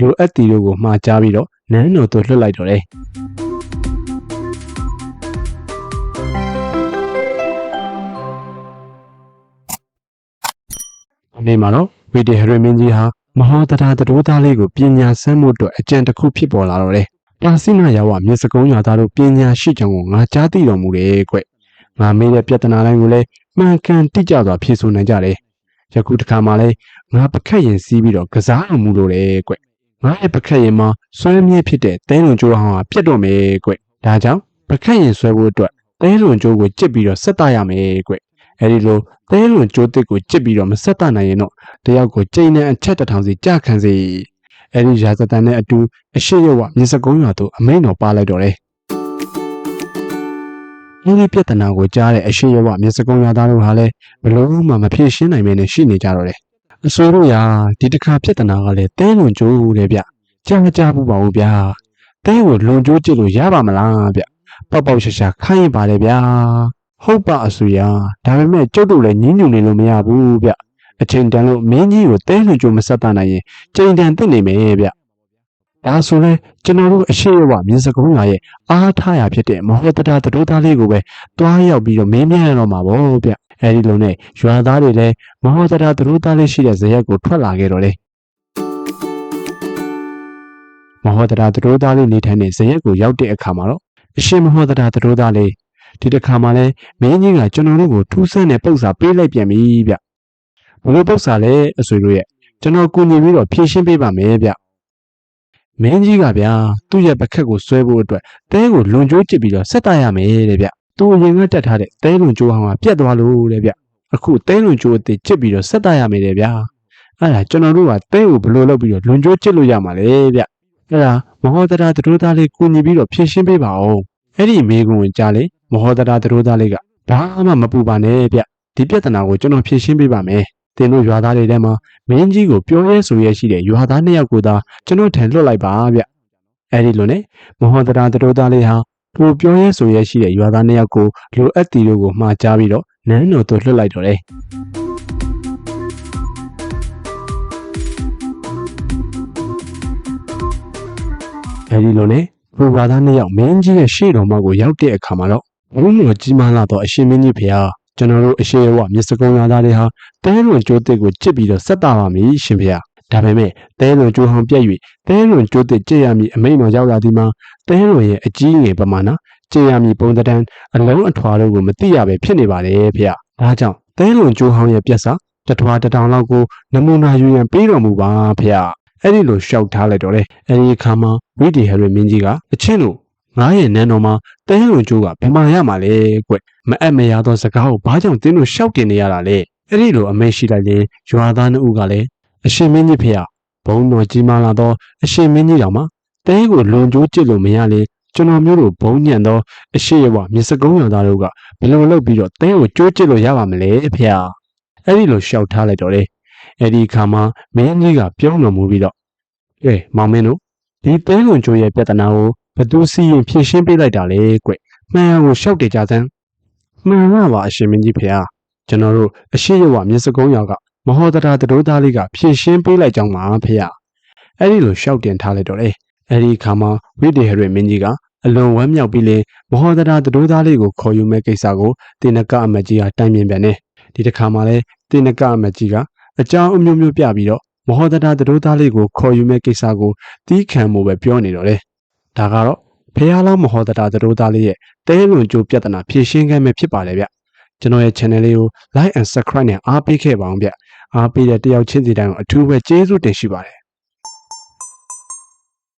လိုအပ်တီတို့ကိုမှားကြားပြီးတော့နန်းတော်သို့လွှတ်လိုက်တော့တယ်။အနေမှာတော့ဝီဒီဟရမင်းကြီးဟာမဟာတရာတတိုးသားလေးကိုပညာဆန်းမှုအတွက်အကြံတစ်ခုဖြစ်ပေါ်လာတော့တယ်။ပါစိနာရောက်ဝမြေစကုံးရွာသားတို့ပညာရှိကြောင်ကိုငါကြားသိတော်မူတယ်ကွ။ငါမေးတဲ့ပြဿနာတိုင်းကိုလည်းမှန်ကန်တိကျစွာဖြေဆိုနိုင်ကြတယ်။ယခုတစ်ခါမှလည်းငါပခတ်ရင်စီးပြီးတော့ကစားအောင်မူလို့တယ်ကွ။ ငါရဲ့ပခတ်ရင်မှာဆွဲမြဲဖြစ်တဲ့တဲလွန်ကျိုးဟောင်းဟာပြတ်တော့မယ်ကွ။ဒါကြောင့်ပခတ်ရင်ဆွဲဖို့အတွက်တဲလွန်ကျိုးကိုကြစ်ပြီးတော့ဆက်တရမယ်ကွ။အဲဒီလိုတဲလွန်ကျိုးတစ်ကိုကြစ်ပြီးတော့မဆက်တနိုင်ရင်တော့တယောက်ကိုကြိမ်နဲ့အချက်တစ်ထောင်စီကြခံစေ။အဲဒီရာဇတန်နဲ့အတူအရှိရဝမြေစကုံးရွာသို့အမိန်တော်ပါလိုက်တော့တယ်။ဒီပြဿနာကိုကြားတဲ့အရှိရဝမြေစကုံးရွာသားတို့ဟာလည်းဘလို့မှမဖြေရှင်းနိုင်မင်းနဲ့ရှိနေကြတော့တယ်။ အစိုးရရာဒီတစ်ခါပြဿနာကလည်းတဲလွန်ကျိုးတဲ့ဗျ။ကြားမကြားဘူးပါဘူးဗျာ။တဲကိုလွန်ကျိုးကြည့်လို့ရပါမလားဗျ။ပေါက်ပေါက်ရှာရှာခိုင်းရင်ပါတယ်ဗျာ။ဟုတ်ပါအဆူရဒါပေမဲ့ကျုပ်တို့လည်းညှဉ်းညူနေလို့မရဘူးဗျ။အချိန်တန်လို့မင်းကြီးကိုတဲလွန်ကျိုးမဆက်တတ်နိုင်ရင်ချိန်တန်သိနေမယ်ဗျ။ဒါဆိုလဲကျွန်တော်တို့အရှိရဝမြင်းစကုံးရွာရဲ့အားထားရဖြစ်တဲ့မဟောတတာတတိုးသားလေးကိုပဲတွားရောက်ပြီးတော့မင်းမြန်းရတော့မှာပေါ့ဗျ။ အဲဒီလိုနဲ့ရွာသားတွေလည်းမဟောတတာတတိုးသားလေးရှိတဲ့ဇရက်ကိုထွက်လာခဲ့တော့တယ်။မဟောတတာတတိုးသားလေးနေထိုင်တဲ့ဇရက်ကိုရောက်တဲ့အခါမှာတော့အရှင်မဟောတတာတတိုးသားလေးဒီတစ်ခါမှလည်းမင်းကြီးကကျွန်တော်တို့ကိုထူးဆန်းတဲ့ပု္ပ္ပာပေးလိုက်ပြန်ပြီဗျ။ဘလို့ပု္ပ္ပာလဲအဆွေတို့ရဲ့ကျွန်တော်ကူညီပြီးတော့ဖြည့်ရှင်းပေးပါမယ်ဗျ။မင်းကြီးကဗျာသူ့ရဲ့ပခက်ကိုဆွဲဖို့အတွက်တဲကိုလွန်ကျိုးကျစ်ပြီးတော့ဆက်တရမယ်တဲ့ဗျ။ သူအရင်ကတက်ထားတဲ့တဲလွန်ကျိုးဟောင်းကပြတ်သွားလို့တဲ့ဗျ။အခုတဲလွန်ကျိုးအစ်စ်ကျစ်ပြီးတော့ဆက်တရမယ်တဲ့ဗျာ။အဲ့ဒါကျွန်တော်တို့ကတဲကိုဘလို့လုပ်ပြီးတော့လွန်ကျိုးကျစ်လို့ရမှာလေဗျ။အဲ့ဒါမဟောတရာတရိုးသားလေးကူညီပြီးတော့ဖြည့်ရှင်းပေးပါဦး။အဲ့ဒီမိကွန်းဝင်ကြားလေမဟောတရာတရိုးသားလေးကဘာမှမပူပါနဲ့ဗျ။ဒီပြဿနာကိုကျွန်တော်ဖြည့်ရှင်းပေးပါမယ်။တင်တို့ရွာသားတွေထဲမှာမင်းကြီးကိုပြောရဲဆိုရဲရှိတဲ့ရွာသားနှစ်ယောက်ကိုသာကျွန်တော်ထံလွှတ်လိုက်ပါဗျ။အဲဒီလိုနဲ့မဟောတရာတရိုးသားလေးဟာ သူပြောရဲဆိုရဲရှိတဲ့ရွာသားနှစ်ယောက်ကိုလိုအပ်တီတို့ကိုမှားကြားပြီးတော့နန်းတော်သို့လွှတ်လိုက်တော့တယ်။အဲဒီလိုနဲ့ဘူရွာသားနှစ်ယောက်မင်းကြီးရဲ့ရှေ့တော်မှကိုရောက်တဲ့အခါမှာတော့ဘုန်းတော်ကြီးမားလာတော့အရှင်မင်းကြီးဖေဟာကျွန်တော်တို့အရှိရဝမြစ်စကုံရွာသားတွေဟာတဲလွန်ကျိုးတစ်ကိုကြစ်ပြီးတော့ဆက်တာပါမည်ရှင်ဖေ။ ဒါပေမဲ့တဲလွန်ကျိုးဟောင်းပြက်၍တဲလွန်ကျိုးတစ်ကြည့်ရမည်အမိန်တော်ရောက်လာဒီမှာတဲလွန်ရဲ့အကြီးငယ်ပမာဏကြည့်ရမည်ပုံတံအလုံးအထွာတို့ကိုမသိရပဲဖြစ်နေပါတယ်ဖေ။ဒါကြောင့်တဲလွန်ကျိုးဟောင်းရဲ့ပြက်စာတထွာတတောင်လောက်ကိုနမူနာယူရန်ပေးတော်မူပါဖေ။အဲ့ဒီလိုရှောက်ထားလိုက်တော့လေအဲ့ဒီအခါမှာဝိဒီဟရီမင်းကြီးကအချင်းတို့ငါရဲ့နန်းတော်မှာတဲလွန်ကျိုးကဘယ်မှာရမှာလဲကွမအပ်မရသောစကားကိုဘာကြောင့်တင်းတို့ရှောက်တင်နေရတာလဲအဲ့ဒီလိုအမဲရှိလိုက်ရင်ရွာသားနှုတ်ကလည်း အရှင်မင်းကြီးဖေဟာဘုံတော်ကြီးမားလာသောအရှင်မင်းကြီးတော်မှာတဲကိုလွန်ကျိုးကြစ်လို့မရလေကျွန်တော်မျိုးတို့ဘုံညံ့သောအရှိရဝမြစကုံးရွာသားတို့ကဘယ်လိုလုပ်ပြီးတော့တဲကိုကြိုးကြစ်လို့ရပါမလဲဖေဟာအဲ့ဒီလိုရှောက်ထားလိုက်တော့လေအဲ့ဒီအခါမှာမင်းကြီးကပြုံးတော်မူပြီးတော့ကဲမောင်မင်းတို့ဒီတဲလွန်ကျိုးရဲ့ပြဿနာကိုဘသူစီရင်ဖြေရှင်းပေးလိုက်တာလေကွမှန်ကိုရှောက်တယ်ကြစမ်းမှန်လားပါအရှင်မင်းကြီးဖေဟာကျွန်တော်တို့အရှိရဝမြစ်စကုံးရောက်က မဟောတရာတတိုးသားလေးကဖြည့်ရှင်းပေးလိုက်ကြောင်းပါဖေဟာအဲ့ဒီလိုရှောက်တင်ထားလိုက်တော့လေအဲ့ဒီခါမှာဝိတေဟရမင်းကြီးကအလွန်ဝမ်းမြောက်ပြီးလေမဟောတရာတတိုးသားလေးကိုခေါ်ယူမဲ့ကိစ္စကိုတင်နကအမတ်ကြီးကတိုင်မြင်ပြန်နေဒီတစ်ခါမှလည်းတင်နကအမတ်ကြီးကအကြောင်းအမျိုးမျိုးပြပြီးတော့မဟောတရာတတိုးသားလေးကိုခေါ်ယူမဲ့ကိစ္စကိုတီးခံမှုပဲပြောနေတော့လေဒါကတော့ဖះလောင်းမဟောတတာသတို့သားလေးရဲ့တဲလွန်ကြိုးပြဿနာဖြေရှင်းခဲ့မယ်ဖြစ်ပါတယ်ဗျကျွန်တော်ရဲ့ channel လေးကို like and subscribe နဲ့အားပေးခဲ့ပါအောင်ဗျ အားပေးတဲ့တယောက်ချင်းစီတိုင်းကိုအထူးပဲကျေးဇူးတင်ရှိပါတယ်